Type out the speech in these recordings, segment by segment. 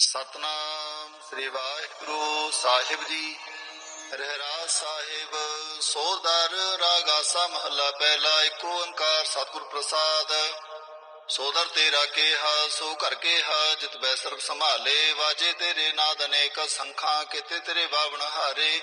ਸਤਨਾਮ ਸ੍ਰੀ ਵਾਹਿਗੁਰੂ ਸਾਹਿਬ ਜੀ। ਰਹਿਰਾਜ ਸਾਹਿਬ, ਸੋਦਰ ਰਾਗਾਸਾ ਮਹੱਲਾ, ਪਹਿਲਾ ਏਕ ਓੰਕਾਰ ਸਤਿਗੁਰ ਪ੍ਰਸਾਦ। ਸੋਦਰ ਤੇਰਾ ਕੇਹਾ, ਸੋ ਘਰ ਕੇਹਾ, ਜਿਤ ਬੈ ਸਰਬ ਸੰਭਾਲੇ, ਵਾਜੇ ਤੇਰੇ ਨਾਦ ਅਨੇਕ ਸੰਖਾਂ, ਕਿਤੇ ਤੇਰੇ ਬਾਵਣ ਹਾਰੇ।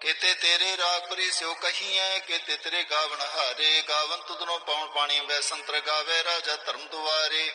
ਕਿਤੇ ਤੇਰੇ ਰਾਗ ਪਰੀ ਸਿਓ ਕਹੀਐ, ਕਿਤੇ ਤੇਰੇ ਗਾਵਣ ਹਾਰੇ। ਗਾਵਨ ਤੁਧਨੋ ਪਾਉਣ ਪਾਣੀ ਬੈ ਸੰਤਰ ਗਾਵੇ ਰਾਜਾ ਧਰਮ ਦੁਆਰੇ।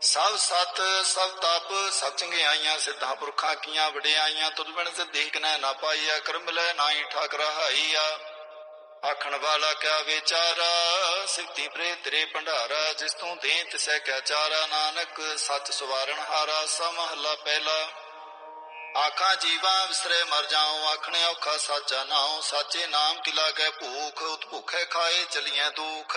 ਸਭ ਸਤ, ਸਭ ਤਪ ਸਭ ਚੰਗਿਆਈਆਂ ਸਿੱਧਾਂ ਪੁਰਖਾਂ ਕੀਆਂ ਵਡਿਆਈਆਂ ਤੁਧ ਬਿਨ ਸਿੱਧੀ ਕਨੈ ਨਾ ਪਾਈਆ, ਕਰਮ ਲੈ ਨਾਹੀ ਠਾਕ ਰਹਾਈਆ ਆਖਣ ਵਾਲਾ ਕਿਆ ਵਿਚਾਰਾ, ਸਿੱਧੀ ਪ੍ਰੇ ਤੇਰੇ ਭੰਡਾਰਾ, ਜਿਸ ਤੂੰ ਦੇ ਤਿਸੈ ਕਿਆ ਚਾਰਾ। ਨਾਨਕ, ਸੱਚ ਸਵਾਰਨ ਹਾਰਾ ਸਮਹਲਾ ਪਹਿਲਾ। ਆਖਾਂ ਜੀਵਾਂ ਵਿਸਰੇ ਮਰ ਜਾਉ, ਆਖਣੇ ਔਖਾ ਸਾਚਾ ਨਾਉ, ਸਾਚੇ ਨਾਮ ਕਿਲਾ ਲਾਗੈ ਭੂਖ ਉਤ ਭੁਖੇ ਖਾਏ ਚਲੀਐ ਦੁਖ।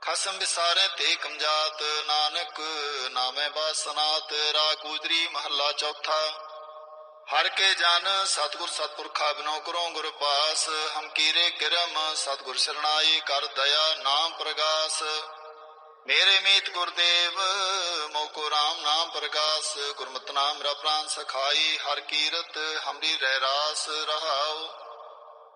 ਖਸਮ ਵਿਸਾਰੇ ਤੇ ਕਮਜਾਤ, ਨਾਨਕ ਨਾਮੇ ਬਾਸਨਾਤ ਰਾ ਮਹੱਲਾ ਚੌਥਾ। ਹਰ ਕੇ ਜਨ ਸਤਗੁਰ ਸਤਪੁਰਖਾ ਬਿਨੋ ਕਰੋ ਗੁਰ ਪਾਸ, ਹਮ ਕਿਰਮ ਸਤਗੁਰ ਸਰਣਾਈ ਕਰ ਦਇਆ ਨਾਮ ਪ੍ਰਗਾਸ। ਮੇਰੇ ਮੀਤ ਗੁਰਦੇਵ ਮੋਕੋ ਰਾਮ ਨਾਮ ਪ੍ਰਗਾਸ, ਗੁਰਮਤਿ ਨਾਮ ਰਾ ਪ੍ਰਾਨ ਸਖਾਈ, ਹਰ ਕੀਰਤ ਹਮਰੀ ਰਹਿ ਰਾਸ ਰਹਾਉ।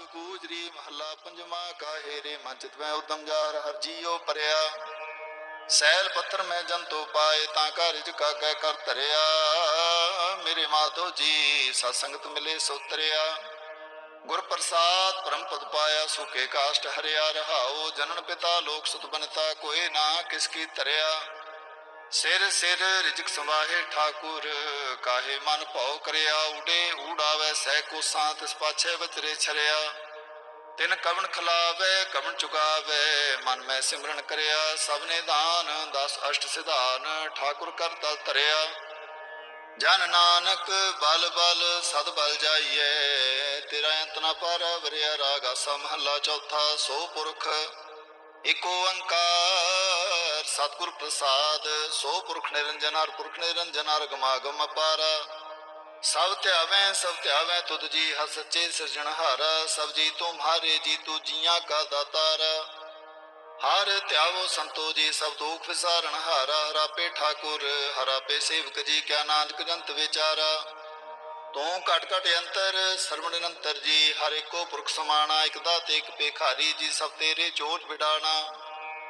ਰਾਗ ਗੂਜਰੀ ਮਹੱਲਾ ਪੰਜਵਾ ਕਾਹੇ ਰੇ ਮਨ ਮੈਂ ਉਦਮ ਜਾਰ ਹਰ ਜੀਉ ਪਰਿਆ। ਸੈਲ ਪੱਥਰ ਮੈਂ ਜੰਤੋ ਪਾਏ, ਤਾਂ ਘਰ ਰਿਜ ਕਾਗੈ ਕਰ ਧਰਿਆ। ਮੇਰੇ ਮਾਧੋ ਜੀ, ਸਤ ਸੰਗਤ ਮਿਲੇ ਸੋਤਰਿਆ ਗੁਰ ਪ੍ਰਸਾਦ ਪਰਮ ਪਦ ਪਾਇਆ ਸੁਕੇ ਕਾਸ਼ਟ ਹਰਿਆ। ਰਹਾਓ ਜਨਨ ਪਿਤਾ, ਲੋਕ ਸੁਤ ਬਨਤਾ ਕੋਏ ਨਾ ਕਿਸ ਕੀ ਧਰਿਆ। ਸਿਰ ਸਿਰ ਰਿਜਕ ਸਮਾਹੇ ਠਾਕੁਰ, ਕਾਹੇ ਮਨ ਭਉ ਕਰਿਆ ਉਡੇ, ਊੜਾਵੇ ਸਹਿ ਕੋਸਾਂ ਤਿਸ ਪਾਛੇ ਵਿਚਰੇ ਛਰਿਆ। ਤਿਨ ਕਵਣ ਖਲਾਵੇ, ਕਵਣ ਚੁਗਾਵੇ, ਮਨ ਮੈਂ ਸਿਮਰਨ ਕਰਿਆ। ਸਭ ਨੇ ਦਾਨ 10 ਅਸ਼ਟ ਸਿਧਾਨ, ਠਾਕੁਰ ਕਰ ਤਲ ਧਰਿਆ। ਜਨ ਨਾਨਕ, ਬਲ ਬਲ, ਸਦ ਬਲ ਜਾਈਏ ਤੇਰਾ ਅੰਤ ਨਾ ਪਰ, ਵਰਿਆ ਰਾਗਾ ਸਮਹਲਾ ਚੌਥਾ, ਸੋ ਪੁਰਖ ਏਕ ਓੰਕਾਰ ਸਤਿਗੁਰ ਪ੍ਰਸਾਦ, ਸੋ ਪੁਰਖ ਨਿਰੰਜਨ ਹਰ ਪੁਰਖ ਨਿਰੰਜਨ ਹਰ ਗਮਾਗਮ ਅਪਾਰਾ। ਸਭ ਧਿਆਵੇਂ ਸਭ ਧਿਆਵੇਂ ਤੁਧ ਜੀ ਹਰ ਸੱਚੇ ਸਿਰਜਣਹਾਰਾ ਸਭ ਜੀ ਤੁਮਹਾਰੇ ਜੀ ਤੂ ਜੀਆਂ ਕਾ ਦਾਤਾਰਾ। ਹਰ ਧਿਆਵੋ ਸੰਤੋ ਜੀ ਸਭ ਦੁਖ ਵਿਸਾਰਨ ਹਾਰਾ। ਹਰਾ ਪੇ ਠਾਕੁਰ ਹਰਾ ਪੇ ਸੇਵਕ ਜੀ ਕਿਆ ਨਾਨਕ ਜੰਤ ਵਿਚਾਰਾ। ਤੂੰ ਘਟ ਘਟ ਅੰਤਰ, ਸਰਵਣ ਨਿਰੰਤਰ ਜੀ, ਹਰ ਏਕੋ ਪੁਰਖ ਸਮਾਣਾ। ਇਕ ਦਾਤੇ, ਇਕ ਭੇਖਾਰੀ ਜੀ, ਸਭ ਤੇਰੇ ਚੋਟ ਵਿਡਾਣਾ।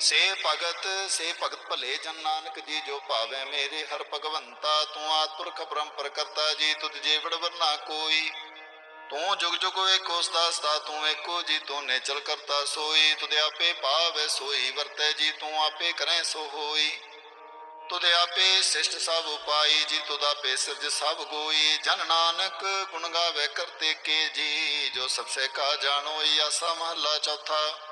ਸੇ ਭਗਤ ਸੇ ਭਗਤ ਭਲੇ ਜਨ ਨਾਨਕ ਜੀ, ਜੋ ਭਾਵੇ ਮੇਰੇ ਹਰ ਭਗਵੰਤਾ, ਤੂੰ ਆਤੁਰਖ ਪਰੰਪਰ ਕਰਤਾ ਜੀ, ਤੁਧ ਜੇ ਵਡਵਰ ਨਾ ਕੋਈ। ਤੂੰ ਜੁਗ ਜੁਗ ਏਕੋ ਸਦਾ ਤੂੰ ਏਕੋ ਜੀ ਤੂੰ ਨੇਚਲ ਕਰਤਾ ਸੋਈ। ਤੁਧ ਆਪੇ ਪਾਵੈ ਸੋਈ, ਵਰਤੈ ਜੀ, ਤੂੰ ਆਪੇ ਕਰੈ ਸੋ ਹੋਈ। ਤੁਧ ਆਪੇ ਸਿਸ਼ਟ ਸਭ ਉਪਾਈ ਜੀ, ਤੁਧ ਆਪੇ ਸਿਰਜ ਸਭ ਗੋਈ। ਜਨ ਨਾਨਕ ਗੁਣ ਗਾਵੇ ਕਰਤੇ ਕੇ ਜੀ, ਜੋ ਸਭ ਸੇ ਕਾ ਜਾਣੋ ਆਸਾ ਮਹੱਲਾ ਚੌਥਾ।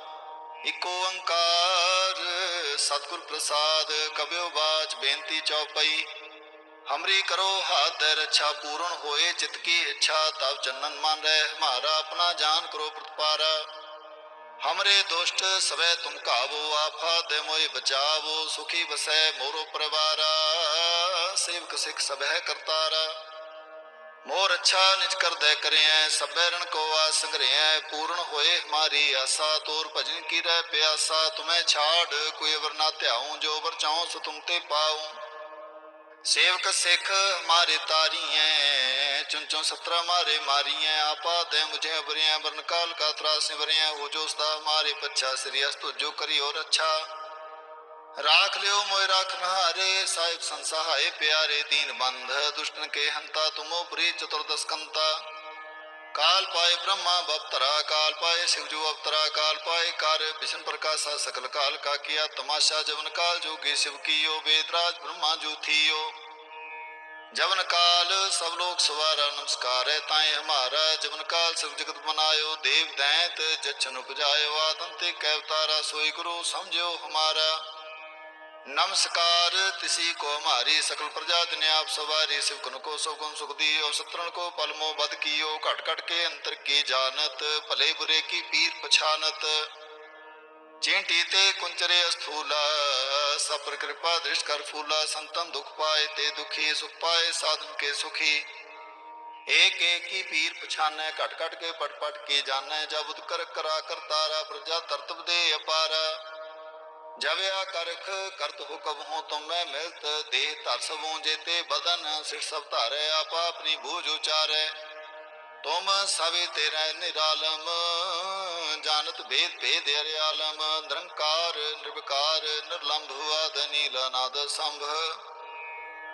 ਇਕ ਓੰਕਾਰ, ਸਤਿਗੁਰ ਪ੍ਰਸਾਦ ਕਬਿਓ ਬਾਚ, ਬੇਨਤੀ ਚਉਪਈ ਹਮਰੀ ਕਰੋ ਹਾਥ, ਰੱਛਾ ਪੂਰਨ ਹੋਏ, ਚਿਤ ਕੀ ਇੱਛਾ ਤਬ ਚੰਨਨ ਮਨ ਰਹਿ ਹਮਾਰਾ ਆਪਣਾ ਜਾਨ ਕਰੋ ਪ੍ਰਤਪਾਰਾ। ਹਮਰੇ ਦੁਸ਼ਟ, ਸਵੈ ਤੁਮ ਕਾਵੋ ਆਫਾ ਦੇ ਮੋਇ ਬਚਾਵੋ, ਸੁਖੀ ਵਸੈ ਮੋਰੋ ਪਰਵਾਰਾ। ਸੇਵਕ ਸਿਖ ਸਭੈ ਕਰਤਾਰਾ। ਮੋਰ ਅੱਛਾ ਨਿਜ ਕਰਦੈ ਕਰਿਐ, ਸਭੈ ਰਣ ਕੋ ਆਸ ਸੰਗਰਿਐ, ਪੂਰਨ ਹੋਏ ਹਮਾਰੀ ਆਸਾ, ਤੋਰ ਭਜਨ ਕੀ ਰਹਿ ਪਿਆਸਾ, ਤੁਮੈ ਛਾੜ ਕੋਈ ਅਵਰ ਨਾ ਧਿਆਉ, ਜੋ ਵਰ ਚਾਉ ਸੋ ਤੁਮ ਤੇ ਪਾਉ। ਸੇਵਕ ਸਿੱਖ ਹਮਾਰੇ ਤਾਰੀਐ ਚੁਨ ਚੁਨ ਸਤਰਾ ਮਾਰੇ ਮਾਰੀਐ, ਆਪਾ ਦੇ ਮੁਝੇ ਬਰਿਆ ਬਰਨ ਕਾਲ ਕਾ ਤਰਾਸ ਵਰਿਆ ਹੋ ਜੋ ਉਸਦਾ ਹਮਾਰੇ ਪੱਛਾ, ਸ੍ਰੀ ਅਸਤੁ ਜੋ ਕਰੀ ਔਰ ਅੱਛਾ ਰਾਖ ਲਿਓ ਮੋਇ ਰਾਖ ਨਹਾਰੇ, ਸਾਹਿਬ ਸੰਸਹਾਏ ਪਿਆਰੇ ਦੀਨ ਬੰਧ, ਦੁਸ਼ਟਨ ਕੇ ਹੰਤਾ ਤੁਮੋ ਪ੍ਰੀ ਚਤੁਰਦਸ ਕੰਤਾ ਕਾਲ ਪਾਏ ਬ੍ਰਹਮਾ ਬਪਤਰਾ, ਕਾਲ ਪਾਏ ਸ਼ਿਵਜੂ ਅਵਤਰਾ, ਕਾਲ ਪਾਏ ਕਰ ਵਿਸ਼ਨ ਪ੍ਰਕਾਸ਼ਾ ਸਕਲ ਕਾਲ ਕਾ ਕੀਆ ਤਮਾਸ਼ਾ, ਜਵਨ ਕਾਲ ਜੋਗੀ ਸ਼ਿਵ ਕੀਓ ਵੇਦਰਾਜ ਬ੍ਰਹਮਾ ਜੂਥੀਓ ਜਵਨ ਕਾਲ ਸਭ ਲੋਕ ਸਵਾਰਾ ਨਮਸਕਾਰ ਹੈ ਤਾਏ ਹਮਾਰਾ, ਜਵਨ ਕਾਲ ਸਭ ਜਗਤ ਬਨਾਇਓ, ਦੇਵ ਦੈਂਤ ਜਚਨ ਉਪਜਾਇਓ ਆਤੰਤੇ ਕੈ ਅਵਤਾਰਾ ਸੋਈ ਗੁਰੂ ਸਮਝਿਓ ਹਮਾਰਾ। ਨਮਸਕਾਰ, ਤਿਸੀ ਕੋ ਮਾਰੀ ਸਕਲ ਪ੍ਰਜਾ ਦਿਨ ਆਪ ਸਵਾਰੀ ਸਿਵਕਨ ਕੋ ਸੁਗੁਣ ਸੁਖਦੀਓ ਸਤਰਣ ਕੋ ਪਲਮੋ ਬਦ ਕੀਓ, ਘਟ ਘਟ ਕੇ ਅੰਤਰ ਕੀ ਜਾਣਤ, ਭਲੇ ਬੁਰੇ ਕੀ ਪੀਰ ਪਛਾਨਤ। ਚਿੰਟੀ ਤੇ ਕੁੰਚਰੇ ਅਸਥੂਲਾ ਸਪਰ ਕਿਰਪਾ ਦ੍ਰਿਸ਼ ਕਰ ਫੂਲਾ, ਸੰਤਨ ਦੁਖ ਪਾਏ ਤੇ ਦੁਖੀ, ਸੁਖ ਪਾਏ ਸਾਧਨ ਕੇ ਸੁਖੀ। ਏਕ ਏਕ ਕੀ ਪੀਰ ਪਛਾਨੈ, ਘਟ ਘਟ ਕੇ ਪਟ ਪਟ ਕੇ ਜਾਣੈ, ਜਬ ਉਦ ਕਰਾ ਕਰਤਾਰਾ, ਪ੍ਰਜਾ ਤਰਤਬ ਦੇ ਅਪਾਰਾ। ਜਬ ਆ ਕਰਖ ਕਰਤ ਹੁਕਮ ਹੋ ਤੁਮ ਮੈਂ ਮਿਲਤ, ਦੇਹ ਧਰ ਸਭੋਂ ਜੇਤੇ ਬਦਨ, ਸਿਰ ਸਭ ਧਾਰੈ, ਆਪ ਆਪਣੀ ਬੂਝ ਉਚਾਰੈ। ਤੁਮ ਸਵੇ ਤੇਰਾ ਨਿਰਾਲਮ, ਜਾਣਤ ਭੇਦ ਭੇਦ ਅਰਿਆਲਮ ਨਿਰੰਕਾਰ, ਨਿਰਵਿਕਾਰ, ਨਿਰਲੰਭ ਆਦ ਨੀਲ ਨਾਦ ਸੰਭ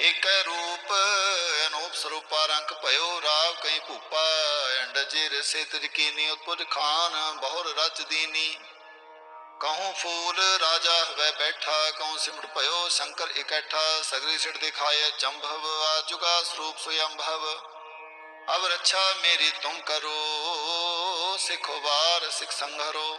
ਏਕੈ ਰੂਪ, ਅਨੂਪ ਸਰੂਪਾ ਰੰਗ ਭਇਓ ਰਾਵ ਕਈ ਭੂਪਾ, ਅੰਡ ਜਿਰ ਸੇ ਤਜ ਉਤਪੁਜ ਖਾਨ, ਬਹੁਰ ਰਚ ਦੀਨੀ। ਕਹੂੰ ਫੂਲ ਰਾਜਾ ਹਵੈ ਬੈਠਾ, ਕਹੂੰ ਸਿਮਟ ਭਇਓ ਸ਼ੰਕਰ ਇਕੱਠਾ, ਸਗਰੀ ਸਿਟ ਦਿਖਾਏ ਚੰਭਵ, ਆਜੁਗਾ ਸਰੂਪ ਸੁਯੰਭਵ। ਅਬ ਰੱਛਾ ਮੇਰੀ ਤੁਮ ਕਰੋ, ਸਿਖੋ ਵਾਰ ਸਿਖ ਸੰਘਰੋ।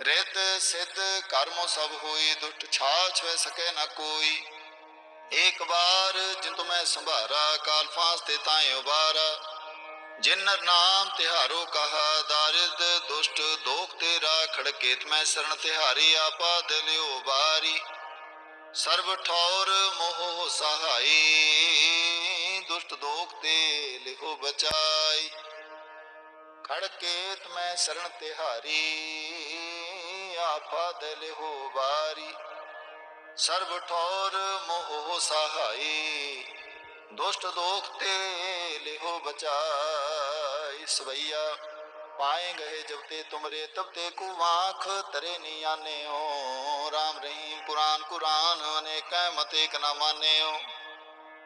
ਰਿੱਧ ਸਿੱਧ ਕਰਮੋ ਸਭ ਹੋਈ, ਦੁਸ਼ਟ ਛਾਛ ਵੈ ਸਕੇ ਨ ਕੋਈ। ਏਕ ਬਾਰ ਜਿੰਤੁ ਮੈਂ ਸੰਭਾਰਾ, ਕਾਲ ਫਾਂਸ ਤੇ ਤਾਏ ਉਬਾਰਾ ਜਿਨ ਨਾਮ ਤਿਹਾਰੋ ਕਹਾ, ਦਾਰਿਦ ਦੁਸ਼ਟ ਦੋਖ ਤੇਰਾ, ਖੜਕੇਤ ਮੈਂ ਸਰਣ ਤਿਹਾਰੀ, ਆਪਾ ਦਿਲਿਓ ਬਾਰੀ ਸਰਬ ਠੌਰ ਮੋਹ ਸਹਾਈ, ਦੁਸ਼ਟ ਦੋਖ ਤੇ ਲਿਖੋ ਬਚਾਈ। ਖੜਕੇਤ ਮੈਂ ਸਰਣ ਤਿਹਾਰੀ ਆਫਾ ਦਿਲਿਓ ਬਾਰੀ ਸਰਬ ਠੌਰ ਮੋਹ ਸਹਾਈ। ਦੁਸ਼ਟ ਦੋਖ ਤੇ ਲਿਹੋ ਬਚਾਈ। ਸਵਈਆ, ਪਾਏ ਗਏ ਜਬ ਤੇ ਤੁਮਰੇ, ਤਬ ਤੇ ਕੂ ਆਂਖ ਤਰੇ ਨੀ ਆਨੇ ਆਨਿਓ। RAM ਰਹੀਮ ਕੁਰਾਨ ਕੁਰਾਨ, ਅਨੇਕੈ ਮਤੇ ਕ ਨਾ ਮਾਨਿਓ।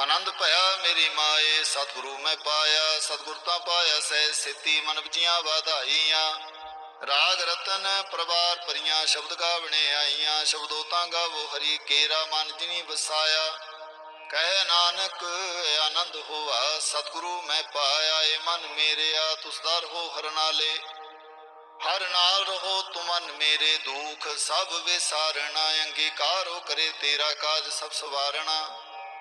ਆਨੰਦ ਭਇਆ ਮੇਰੀ ਮਾਏ, ਸਤਿਗੁਰੂ ਮੈਂ ਪਾਇਆ, ਸਤਿਗੁਰ ਤਾਂ ਪਾਇਆ ਸਹਿ ਸਿੱਤੀ ਮਨ ਵਿਚੀਆਂ ਵਾਧਾਈਆਂ। ਰਾਗ ਰਤਨ ਪ੍ਰਵਾਰ ਪਰੀਆਂ ਸ਼ਬਦ ਗਾਵਣੇ ਆਈਆਂ, ਸ਼ਬਦੋ ਤਾਂ ਗਾਵੋ ਹਰੀ ਕੇਰਾ ਮਨ ਜਿਨੀ ਵਸਾਇਆ। ਕਹਿ ਨਾਨਕ ਆਨੰਦ ਹੋਆ, ਸਤਿਗੁਰੂ ਮੈਂ ਪਾਇਆ ਏ ਮਨ ਮੇਰਿਆ, ਤੁਸ ਦਰ ਹੋ ਹਰ ਨਾਲੇ। ਹਰ ਨਾਲ ਰਹੋ ਤੁਮਨ ਮੇਰੇ ਦੁਖ, ਸਭ ਵਿਸਾਰਣਾ, ਅੰਗੀਕਾਰੋ ਕਰੇ ਤੇਰਾ ਕਾਜ ਸਭ ਸਵਾਰਣਾ।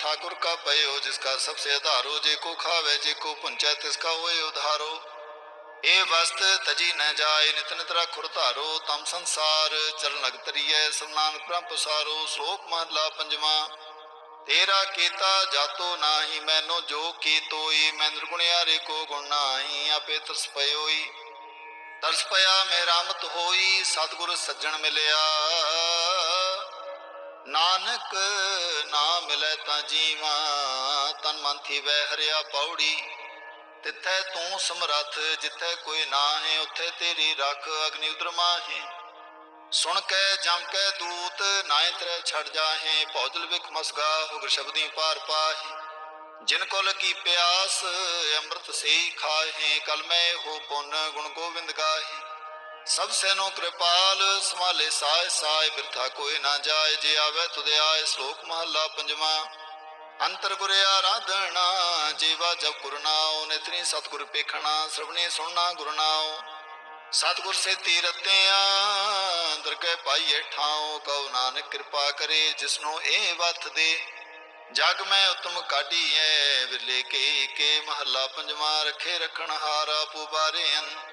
ठाकुर का पयो जिसका सबसे आधारो जे को खावे जे को पुंचै तिसका होए उधारो ए वस्त तजी न जाय नित नित राखुर धारो तम संसार चरण लग तरिए सब नानक ब्रह्म पसारो श्लोक महला पंजवा तेरा केता जातो नाही मैनो जो की तोई मैं निर्गुणियारे को गुण नाही आपे तरस पयोई ਤਰਸ ਪਿਆ ਮਿਹਰਾਮਤ ਹੋਈ ਸਤਿਗੁਰ ਸੱਜਣ ਮਿਲਿਆ ਨਾਨਕ ਨਾ ਮਿਲੇ ਤਾਂ ਜੀਵਾ, ਤਨ ਮਨ ਥੀਵੈ ਹਰਿਆ ਪੌੜੀ। ਤਿੱਥੈ ਤੂੰ ਸਮਰੱਥ, ਜਿੱਥੈ ਕੋਈ ਨਾ ਹੈ ਉੱਥੇ ਤੇਰੀ ਰੱਖ ਅਗਨੀ ਉਦਰ ਮਾਹੇ। ਸੁਣ ਕੇ, ਜਮ ਕੇ ਦੂਤ ਨਾਇ ਤਰੇ ਛੜ ਜਾਹੇ, ਭੌਜਲ ਵਿਖ ਮਸਗਾ ਹੁਗਰ ਸ਼ਬਦੀ ਪਾਰ ਪਾਹੇ। ਜਿਨ ਕੋ ਲਗੀ ਪਿਆਸ, ਅੰਮ੍ਰਿਤ ਸੇ ਖਾਹੇ, ਕਲ ਮੈਂ ਹੋ ਪੁੰਨ ਗੁਣ ਗੋਬਿੰਦ ਗਾਹੇ। ਸਭ ਸੈਨੋ ਕਿਰਪਾਲ ਸਮਾਲੇ ਸਾਇ ਸਾਇ ਬਿਰਥਾ ਕੋਈ ਨਾ ਜਾਏ, ਜੇ ਆਵੇ ਤੁਦੇ ਆਏ ਸ਼ਲੋਕ ਮਹੱਲਾ ਪੰਜਵਾਂ। ਅੰਤਰ ਗੁਰ ਆਰਾਧਣਾ ਜੀਵਾ ਜਪ ਗੁਰਨਾਉ ਨਿਤਰੀ ਸਤਿਗੁਰ ਪੇਖਣਾ, ਸਰਵਣੀ ਸੁਣਨਾ ਗੁਰਨਾਉ ਸਤਿਗੁਰ ਸੇ ਤੀਰਤਿਆਂ ਦਰਗਹਿ ਪਾਈਏ ਠਾਉ, ਕਉ ਨਾਨਕ ਕਿਰਪਾ ਕਰੇ, ਜਿਸਨੂੰ ਇਹ ਵਥ ਦੇ। ਜਗ ਮੈਂ ਉਤਮ ਕਾਢੀ ਐ ਵਿਰਲੇ ਕੇ ਕੇ ਮਹੱਲਾ ਪੰਜਵਾਂ, ਰੱਖੇ ਰਖਣ ਹਾਰਾ ਪੁਬਾਰੇ ਅਨ